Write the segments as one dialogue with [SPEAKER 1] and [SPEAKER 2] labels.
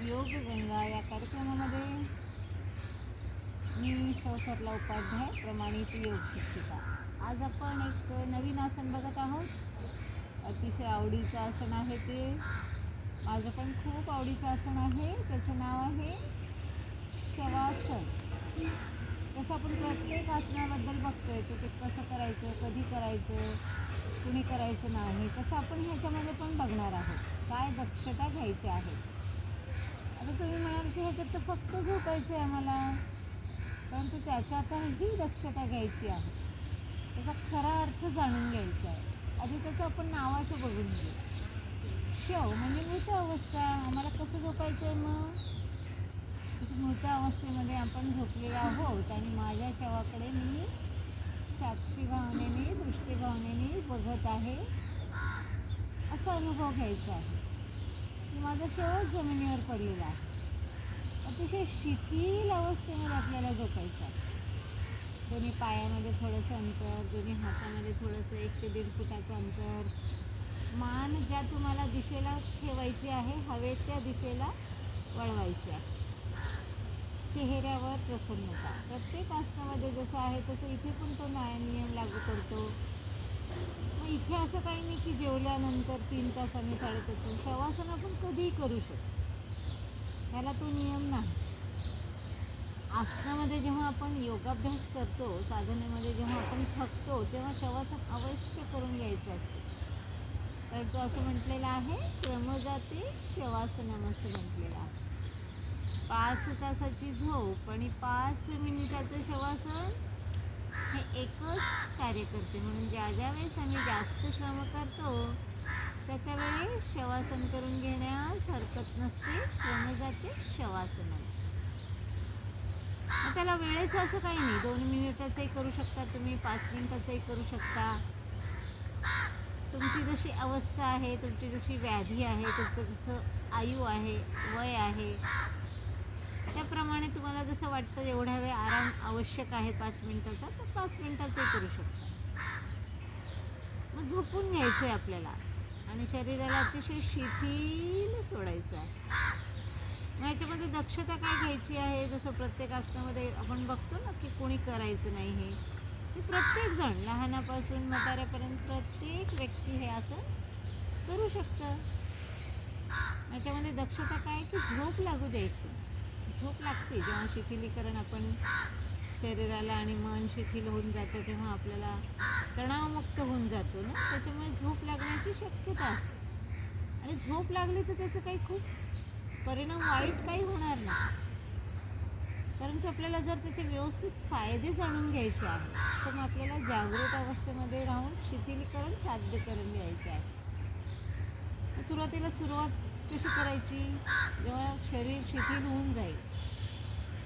[SPEAKER 1] योग गंगा या कार्यक्रमामध्ये मी संसारला उपाध्याय प्रमाणित योग शिक्षिका. आज आपण एक नवीन आसन बघत आहोत. अतिशय आवडीचं आसन आहे ते. माझं पण खूप आवडीचं आसन आहे. त्याचं नाव आहे शवासन. तसं आपण प्रत्येक आसनाबद्दल बघतोय की ते कसं करायचं कधी करायचं कुणी करायचं नाही तसं आपण ह्याच्यामध्ये पण बघणार आहोत. काय दक्षता घ्यायची आहे? आता तुम्ही म्हणाल की ह्याच्यात तर फक्त झोपायचं आहे आम्हाला. परंतु त्याच्यातही दक्षता घ्यायची आहे. त्याचा खरा अर्थ जाणून घ्यायचा आहे. आधी त्याचं आपण नावाचं बघून घेऊ. शव म्हणजे मृत अवस्था. आम्हाला कसं झोपायचं आहे मग मृत अवस्थेमध्ये आपण झोपलेलो आहोत आणि माझ्या शवाकडे मी साक्षी भावनेने दृष्टीभावनेने बघत आहे. असा अनुभव घ्यायचा आहे. माझा शेवट जमिनीवर पडलेला आहे. अतिशय शिथिल अवस्थेमध्ये आपल्याला झोपायचं आहे. दोन्ही पायामध्ये थोडंसं अंतर दोन्ही हातामध्ये थोडंसं एक ते दीड फुटाचं अंतर. मान ज्या तुम्हाला दिशेला ठेवायची आहे हवेत त्या दिशेला वळवायची आहे. चेहऱ्यावर प्रसन्नता. प्रत्येक आसनामध्ये जसं आहे तसं इथे पण तो न्याय नियम लागू करतो इथे असं काही नाही की जेवल्यानंतर तीन तासांनी साडेतास शवासन आपण कधीही करू शकतो. ह्याला तो नियम नाही. आसनामध्ये जेव्हा आपण योगाभ्यास करतो साधनेमध्ये जेव्हा आपण थकतो तेव्हा शवासन अवश्य करून घ्यायचं असतं. तर तो असं म्हटलेला आहे श्रमजाते शवासनम असं म्हटलेलं आहे. पाच तासाची झोप आणि पाच मिनिटाचं शवासन हे एकच कार्य करते म्हणून ज्या ज्या वेळेस आम्ही जास्त श्रम करतो त्या त्यावेळी शवासन करून घेण्यास हरकत नसते श्रम जाते शवासनाला मग त्याला वेळेचं असं काही नाही. दोन मिनिटाचंही करू शकता तुम्ही पाच मिनिटाचंही करू शकता. तुमची जशी अवस्था आहे तुमची जशी व्याधी आहे तुमचं जसं आयु आहे वय आहे त्याप्रमाणे तुम्हाला जसं वाटतं एवढ्या वेळ आराम आवश्यक आहे पाच मिनिटाचा तर पाच मिनिटाचंही करू शकता. मग झोपून घ्यायचं आहे आपल्याला. आणि शरीराला अतिशय शिथिल सोडायचं आहे. मग याच्यामध्ये दक्षता काय घ्यायची आहे? जसं प्रत्येक आसनामध्ये आपण बघतो ना की कोणी करायचं नाही हे. ते प्रत्येक जण लहानापासून म्हाताऱ्यापर्यंत प्रत्येक व्यक्ती हे असं करू शकतं. याच्यामध्ये दक्षता काय? की झोप लागू द्यायची. झोप लागते. जेव्हा शिथिलीकरण आपण शरीराला आणि मन शिथिल होऊन जातं तेव्हा आपल्याला तणावमुक्त होऊन जातो ना? त्याच्यामुळे झोप लागण्याची शक्यता असते. आणि झोप लागली तर त्याचं काही खूप परिणाम वाईट काही होणार नाही. परंतु आपल्याला जर त्याचे व्यवस्थित फायदे जाणून घ्यायचे आहे तर मग आपल्याला जागृत अवस्थेमध्ये राहून शिथिलीकरण साध्य करून घ्यायचे आहे. सुरुवातीला सुरुवात कशी करायची? जेव्हा शरीर शिथिल होऊन जाईल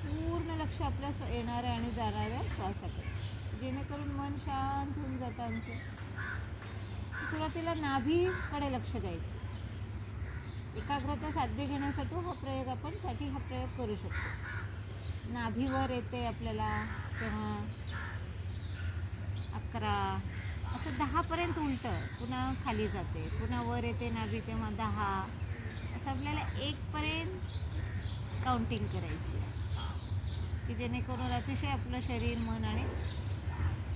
[SPEAKER 1] पूर्ण लक्ष आपल्या स्व येणाऱ्या आणि जाणाऱ्या श्वासाकडे. जेणेकरून मन शांत होऊन जातं आमचं. सुरुवातीला नाभीकडे लक्ष द्यायचं. एकाग्रता साध्य घेण्यासाठी हा प्रयोग आपण साठी हा प्रयोग करू शकतो. नाभीवर येते आपल्याला तेव्हा अकरा असं दहापर्यंत उलटं. पुन्हा खाली जाते. पुन्हा वर येते नाभी तेव्हा दहा. असं आपल्याला एकपर्यंत काउंटिंग करायची आहे. की जेणेकरून अतिशय आपलं शरीर मन आणि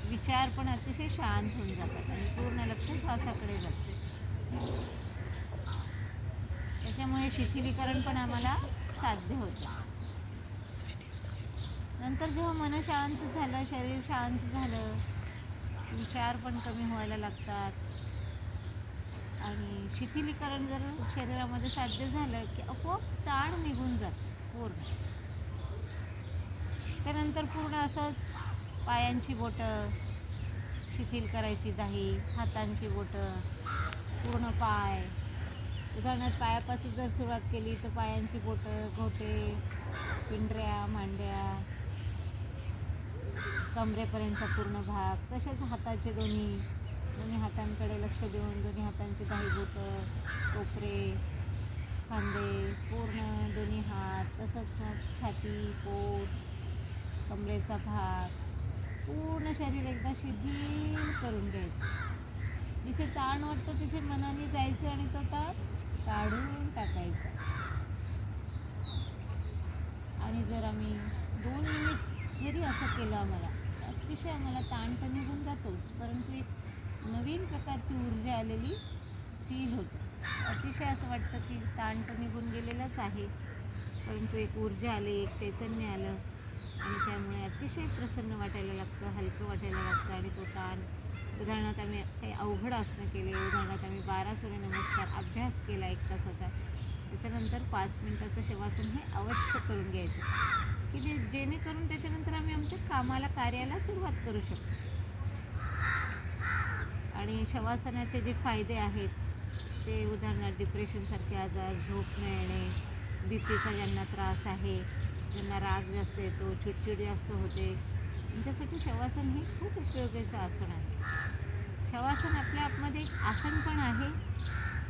[SPEAKER 1] विचार पण अतिशय शांत होऊन जातात आणि पूर्ण लक्ष श्वासाकडे जाते. त्याच्यामुळे शिथिलीकरण पण आम्हाला साध्य होतं. नंतर जेव्हा मन शांत झालं शरीर शांत झालं विचार पण कमी व्हायला लागतात. आणि शिथिलीकरण जर शरीरामध्ये साध्य झालं की आपोआप ताण निघून जातं पूर्ण. त्यानंतर पूर्ण असंच पायांची बोटं शिथिल करायची दाही हातांची बोटं पूर्ण पाय. उदाहरणार्थ पायापासून जर सुरुवात केली तर पायांची बोटं घोटे पिंढऱ्या मांड्या कमरेपर्यंतचा पूर्ण भाग तसेच हाताचे दोन्ही दोन्ही हातांकडे लक्ष देऊन दोन्ही हातांची काही बोटं कोपरे खांदे पूर्ण दोन्ही हात तसंच मग छाती पोट कमरेचा भाग पूर्ण शरीर एकदा शिथिल करून घ्यायचं. जिथे ताण वाटतो तिथे मनाने जायचं आणि तो ताण काढून टाकायचा. जर आम्ही दोन मिनिट जरी असं केलं आम्हाला अतिशय आम्हाला ताण तर निघून जातोच परंतु एक नवीन प्रकारची ऊर्जा आलेली फील होते. अतिशय असं वाटतं की ताण तर निघून गेलेलाच आहे परंतु एक ऊर्जा आली एक चैतन्य आलं आणि त्यामुळे अतिशय प्रसन्न वाटायला लागतं हलकं वाटायला लागतं आणि तो ताण. उदाहरणार्थ आम्ही काही अवघड आसनं केले उदाहरणार्थ आम्ही बारा सूर्यनमस्कार अभ्यास केला एक तासाचा. त्याच्यानंतर पाच मिनटाचं शवासन हे अवश्य करून घ्यायचं. की जे जेणेकरून त्याच्यानंतर आम्ही आमच्या कामाला कार्याला सुरुवात करू शकतो. आणि शवासनाचे जे फायदे आहेत ते उदाहरणार्थ डिप्रेशनसारखे आजार झोप न येणे बी पीचा ज्यांना त्रास आहे ज्यांना राग जास्त येतो चिडचिड जास्त होते त्यांच्यासाठी शवासन हे खूप उपयोगाचं आसन आहे. शवासन आपल्या आतमध्ये एक आसन पण आहे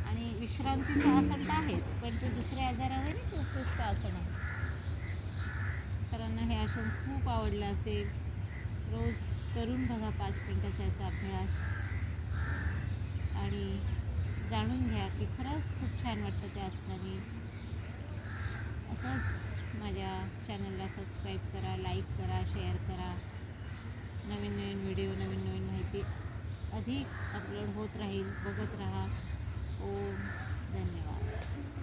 [SPEAKER 1] आणि विश्रांतीचं आसन तर आहेच पण ते दुसऱ्या आजारावर एक उपयुक्त आसन आहे. सरांना हे आसन खूप आवडलं असेल. रोज करून बघा पाच मिनटाचा याचा अभ्यास. आणि जाणून घ्या की खरंच खूप छान वाटतं त्या आसनाने असंच माझ्या चॅनलला सबस्क्राईब करा लाईक करा शेअर करा. नवीन नवीन व्हिडिओ नवीन नवीन माहिती अधिक अपलोड होत राहील बघत राहा. ओम. धन्यवाद.